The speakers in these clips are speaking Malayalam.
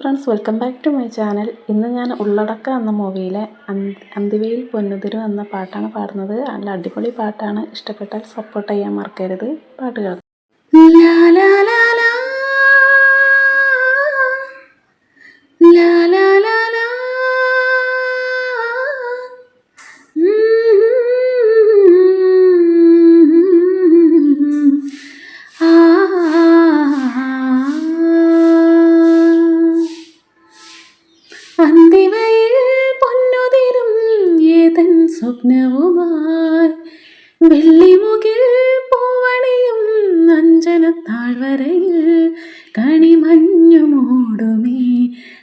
Friends welcome back to my channel. ഇന്ന് ഞാൻ ഉള്ളടക്ക എന്ന മൂവിയിലെ അന്തിവയിൽ പൊന്നുതിരു എന്ന പാട്ടാണ് പാടുന്നത്. നല്ല അടിപൊളി പാട്ടാണ്. ഇഷ്ടപ്പെട്ടാൽ സപ്പോർട്ട് ചെയ്യാൻ മറക്കരുത്. പാട്ടുകൾ. ലാലാ ലാ. ലാ ലാ. സ്വപ്നവുമായി വെള്ളിമുകിൽ പൂവണിയും അഞ്ജന താഴ്വരയിൽ കണിമഞ്ഞു മൂടുമേ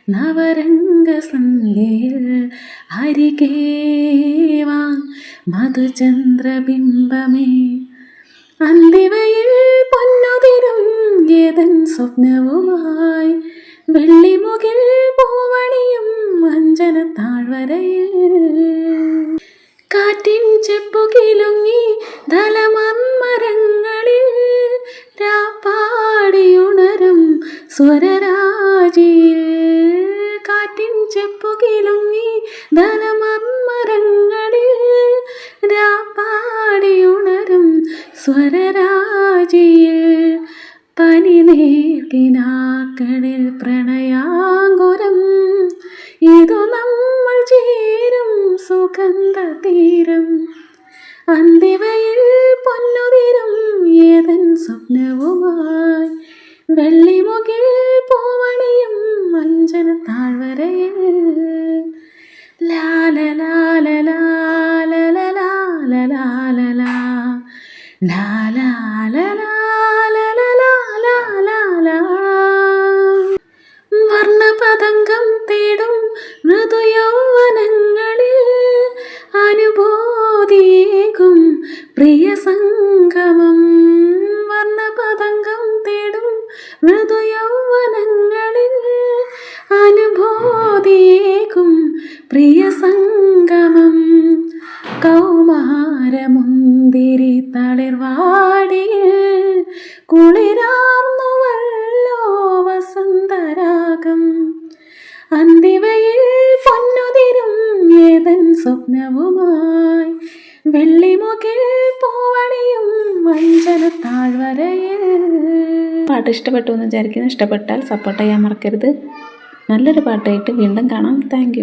നവരംഗ സന്ധ്യയിൽ അരികേവാ മധുചന്ദ്രബിംബമേ. അന്തിവയിൽ പൊന്നുതിരും ഏതൻ സ്വപ്നവുമായി വെള്ളിമുകിൽ പൂവണിയും അഞ്ജന കാറ്റിൻ ചെപ്പുകിലുങ്ങി ധലമന്മരങ്ങളിൽ രാപ്പാടിയുണരും സ്വരരാജിയിൽ. കാറ്റിൻ ചെപ്പുകിലുങ്ങി ധലമന്മരങ്ങളിൽ രാപ്പാടിയുണരും സ്വരരാജിയിൽ. പനിനീർക്കിനാക്കളിൽ പ്രണയാങ്കുരം സുഗന്ധ തീരം അന്തിവയിൽ പൊന്നുതിരും ഏതൻ സ്വപ്നവുമായി. വെള്ളിമുകിൽ പൂവണിയും മഞ്ചന താഴ്വരയിൽ. ലാല പ്രിയ സംഗമം വർണപതംഗം തേടും മൃദുയൗവനങ്ങളിൽ അനുഭൂതിയേകും പ്രിയ സംഗമം. കൗമാരമുന്തിരി തളിർവാടിയിൽ കുളിരാർന്നുവല്ലോ വസന്തരാഗം. അന്തിവയിൽ പൊന്നുതിരും ഏതൻ സ്വപ്നവുമായി വെള്ളിമുകിൽ പൂവണിയും പാട്ട് ഇഷ്ടപ്പെട്ടു എന്ന് വിചാരിക്കുന്നു. ഇഷ്ടപ്പെട്ടാൽ സപ്പോർട്ട് ചെയ്യാൻ മറക്കരുത്. നല്ലൊരു പാട്ടായിട്ട് വീണ്ടും കാണാം. താങ്ക്